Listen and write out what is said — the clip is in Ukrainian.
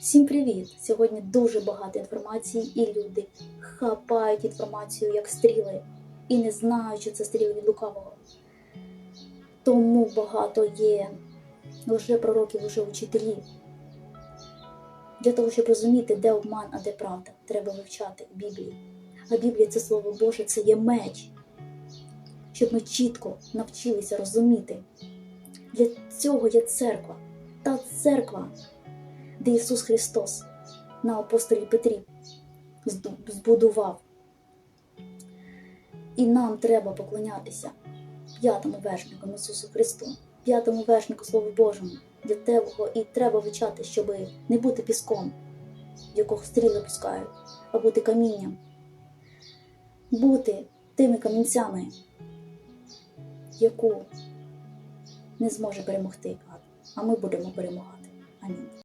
Всім привіт! Сьогодні дуже багато інформації, і люди хапають інформацію як стріли і не знають, що це стріли від лукавого. Тому багато є лише пророків, лише учителів. Для того, щоб розуміти, де обман, а де правда, треба вивчати Біблію. А Біблія це Слово Боже, це є меч, щоб ми чітко навчилися розуміти. Для цього є церква. Та церква де Ісус Христос на апостолі Петрі збудував. І нам треба поклонятися п'ятому вершнику Ісусу Христу, п'ятому вершнику Слову Божому, для того і треба вивчати, щоб не бути піском, якого стріли пускають, а бути камінням, бути тими камінцями, яку не зможе перемогти а ми будемо перемагати. Амінь.